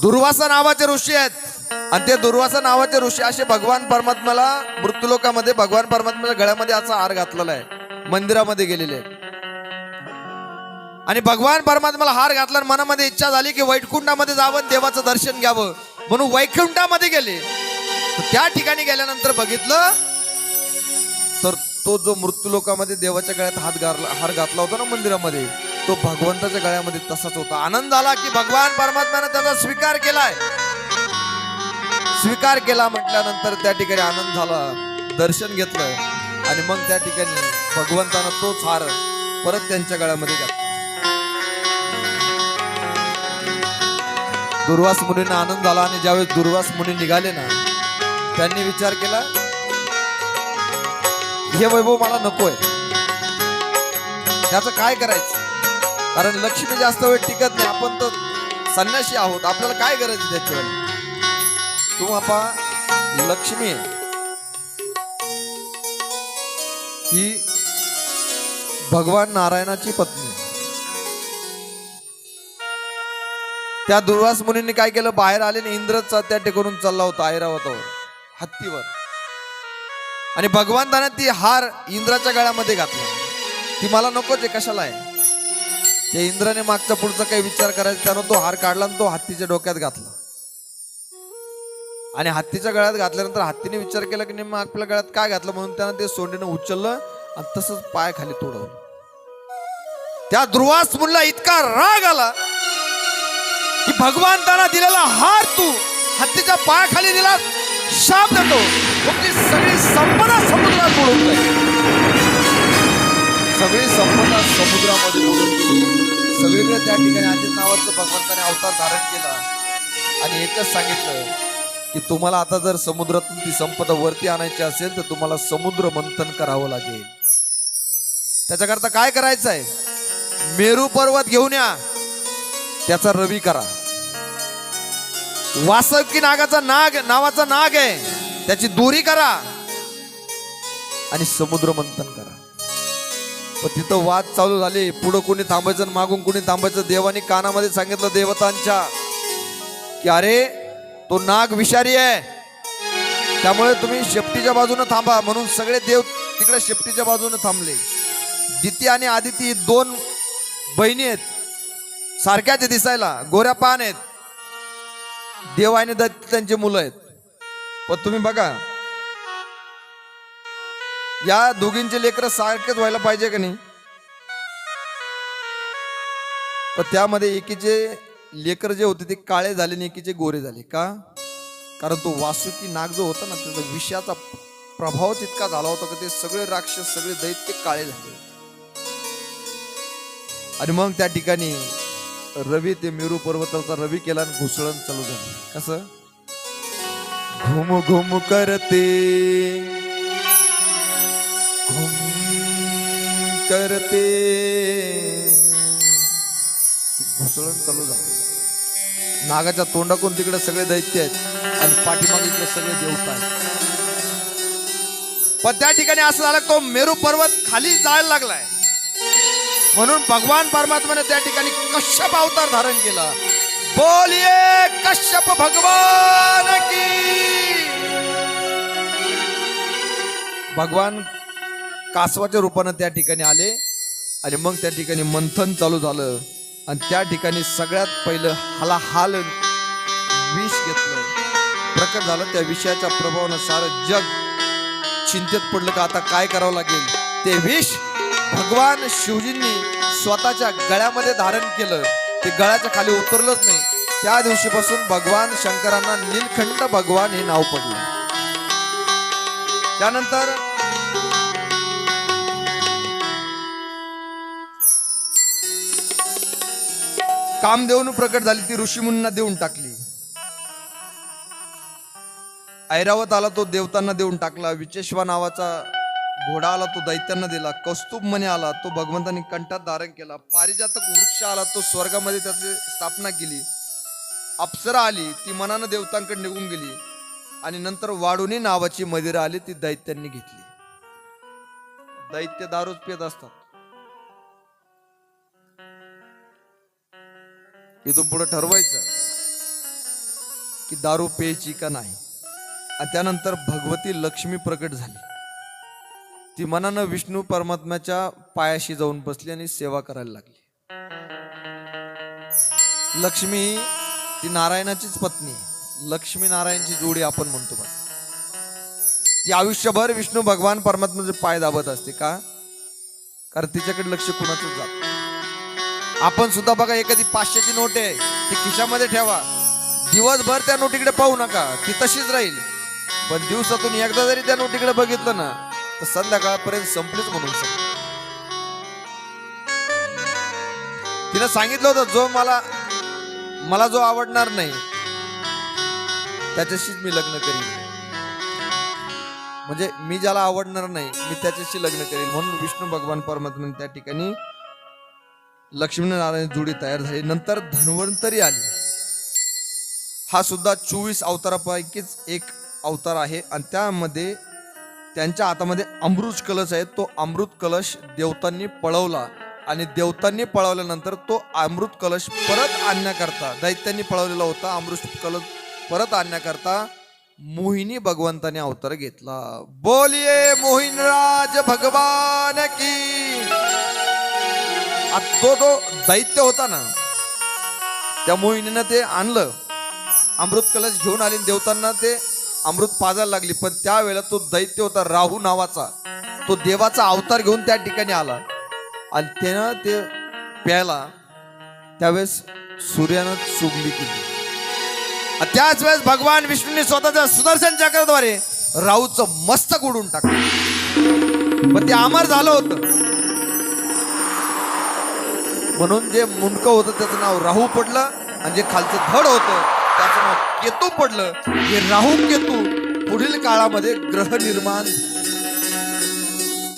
दुर्वासा नावाचे ऋषी आहेत. आणि ते दुर्वासा नावाचे ऋषी असे भगवान परमात्म्याला मृत्यूलोकामध्ये भगवान परमात्म्याच्या गळ्यामध्ये असा हार घातलेला आहे. मंदिरामध्ये गेलेले आणि भगवान परमात्म्याला हार घातला आणि मनामध्ये इच्छा झाली की वैकुंठामध्ये जावं देवाचं दर्शन घ्यावं. म्हणून वैकुंठामध्ये गेले. त्या ठिकाणी गेल्यानंतर बघितलं तर तो जो मृत्यू लोकामध्ये देवाच्या गळ्यात हात गारला हार घातला होता ना मंदिरामध्ये तो भगवंताच्या गळ्यामध्ये तसाच होता. आनंद झाला की भगवान परमात्म्याने त्याचा स्वीकार केलाय. स्वीकार केला म्हटल्यानंतर त्या ठिकाणी आनंद झाला दर्शन घेतलं आणि मग त्या ठिकाणी भगवंतानं तोच हार परत त्यांच्या गळ्यामध्ये घातला. दुर्वास मुनींना आनंद झाला आणि ज्यावेळेस दुर्वास मुनी निघाले ना त्यांनी विचार केला हे वैभव मला नकोय. त्याचं काय करायचं? कारण लक्ष्मी जास्त वेळ टिकत नाही. आपण तर संन्याशी आहोत. आपल्याला काय गरज आहे त्याच्यावर? तू आपा लक्ष्मी आहे ही भगवान नारायणाची पत्नी. त्या दुर्वास मुनींनी काय केलं? बाहेर आले आणि इंद्रचा त्या ठिकाणून चालला होता ऐरावतावर हत्तीवर. आणि भगवंताने ती हार इंद्राच्या गळ्यामध्ये घातला. ती मला नकोच आहे कशाला आहे? या इंद्राने मागचा पुढचा काही विचार करायचा त्यानं तो हार काढला आणि तो हत्तीच्या डोक्यात घातला. आणि हत्तीच्या गळ्यात घातल्यानंतर हत्तीने विचार केला की नेमकं आपल्या गळ्यात काय घातलं? म्हणून त्यानं ते सोंडीनं उचललं आणि तसंच पाय खाली तोडवलं. त्या ध्रुवास मुलला इतका राग आला की भगवान त्यांना दिलेला हार तू हत्तीच्या पायाखाली दिला शाप देतो. तुमची सगळी संपदा समुद्रात बुडून जाईल. सगळी संपदा समुद्रामध्ये बुडून सगळीकडे त्या ठिकाणी अजित नावाचं भगवंताने अवतार धारण केला. आणि एकच सांगितलं की तुम्हाला आता जर समुद्रातून ती संपदा वरती आणायची असेल तर तुम्हाला समुद्र मंथन करावं लागेल. त्याच्याकरता काय करायचं आहे मेरू पर्वत घेऊन या. त्याचा रवी करा. वासकी नागाचा नाग नावाचा नाग आहे. त्याची दोरी करा. आणि समुद्र मंथन करा. तिथं वाद चालू झाले. पुढं कोणी थांबायचं मागून कोणी थांबायचं देवानी कानामध्ये सांगितलं देवतांच्या. की अरे तो नाग विषारी आहे. त्यामुळे तुम्ही शेपटीच्या बाजूने थांबा. म्हणून सगळे देव तिकडे शेपटीच्या बाजूने थांबले. दिती आणि आदिती दोन बहिणी आहेत. सारख्याच दिसायला. गोऱ्या पान आहेत. देव आणि दत्त त्यांची मुलं आहेत. पण तुम्ही बघा या दोघींचे लेकर सारखेच व्हायला पाहिजे का नाही? पण त्यामध्ये एकीचे लेकर जे होते ते काळे झाले आणि एकीचे गोरे झाले. का? कारण तो वासुकी नाग जो होता ना त्याचा विषयाचा प्रभाव तितका झाला होता की ते सगळे राक्षस सगळे दैत्य काळे झाले. आणि मग त्या ठिकाणी रवी ते मेरू पर्वताचा रवी केला आणि घुसळण चालू झालं. कसं? घुम घुम करते. करते. घुसळण चालू झालं. नागाच्या तोंडाकून तिकडे सगळे दैत्य आहेत आणि पाठीमागे इकडे सगळे देवता आहेत. पण त्या ठिकाणी असं झालं तो मेरू पर्वत खाली जायला लागलाय. म्हणून भगवान परमात्म्याने त्या ठिकाणी कश्यप अवतार धारण केला. बोलिये कश्यप भगवान की. भगवान कासवाच्या रूपानं त्या ठिकाणी आले आणि मग त्या ठिकाणी मंथन चालू झालं. आणि त्या ठिकाणी सगळ्यात पहिलं हाला हाल विष घेतलं. प्रकट झालं त्या विषयाच्या प्रभावानं सारं जग चिंतेत पडलं का आता काय करावं लागेल? ते विष भगवान शिवजींनी स्वतःच्या गळ्यामध्ये धारण केलं. ते गळ्याच्या खाली उतरलंच नाही. त्या दिवशीपासून भगवान शंकरांना नीलखंड भगवान हे नाव पडलं. त्यानंतर कामदेवनं प्रकट झाली ती ऋषीमुनींना देऊन टाकली. ऐरावत आला तो देवतांना देऊन टाकला. विचेश्वा नावाचा घोडा आला तो दैत्यांना दिला. कौस्तुभ मने आला तो भगवंतांनी कंठात धारण केला. पारिजातक वृक्ष आला तो स्वर्गामध्ये त्याची स्थापना केली. अप्सरा आली ती मनानं देवतांकडे निघून गेली. आणि नंतर वाडुनी नावाची मदिरा आली ती दैत्यांनी घेतली. दैत्य दारूच पेत असतात. इथून पुढे ठरवायचं की दारू प्यायची का नाही. आणि त्यानंतर भगवती लक्ष्मी प्रकट झाली. ती मनानं विष्णू परमात्म्याच्या पायाशी जाऊन बसली आणि सेवा करायला लागली. लक्ष्मी ती नारायणाचीच पत्नी लक्ष्मी नारायणची जोडी आपण म्हणतो बघ. ती आयुष्यभर विष्णू भगवान परमात्म्याचे पाय दाबत असते का? कारण तिच्याकडे लक्ष कुणाचंच जात आपण सुद्धा बघा एखादी पाचशेची नोट आहे ती खिशामध्ये ठेवा. दिवसभर त्या नोटीकडे पाहू नका ती तशीच राहील. पण दिवसातून एकदा जरी त्या नोटीकडे बघितलं ना तर संध्याकाळपर्यंत संपलीच म्हणून समजा. तिनं सांगितलं होतं जो मला मला जो आवडणार नाही त्याच्याशीच मी लग्न करीन. म्हणजे मी ज्याला आवडणार नाही मी त्याच्याशी लग्न करेल म्हणून विष्णू भगवान परमात्म्याने त्या ठिकाणी लक्ष्मीनारायण जोडी तयार झाली. नंतर धन्वंतरी आली. हा सुद्धा चोवीस अवतारापैकीच एक अवतार आहे. आणि त्यामध्ये त्यांच्या हातामध्ये अमृत कलश आहे. तो अमृत कलश देवतांनी पळवला. आणि देवतांनी पळवल्यानंतर तो अमृत कलश परत आणण्याकरता दैत्यांनी पळवलेला होता. अमृत कलश परत आणण्याकरता मोहिनी भगवंताने अवतार घेतला. बोलिये मोहिनराज भगवान की तो जो दैत्य होता ना त्या मोहिनीनं ते आणलं. अमृत कलश घेऊन आले देवतांना ते अमृत पाजायला लागली. पण त्यावेळेला तो दैत्य होता राहू नावाचा. तो देवाचा अवतार घेऊन त्या ठिकाणी आला. आणि त्यानं ते प्यायला त्यावेळेस सूर्यानं चुगली केली. त्याच वेळेस भगवान विष्णूने स्वतःच्या सुदर्शन चक्राद्वारे राहूचं मस्तक उडून टाकलं. पण ते अमर झालं होतं. म्हणून जे मुंडकं होतं त्याचं नाव राहू पडलं आणि जे खालचं धड होतं त्याचं नाव केतू पडलं. हे राहू केतू पुढील काळामध्ये ग्रह निर्माण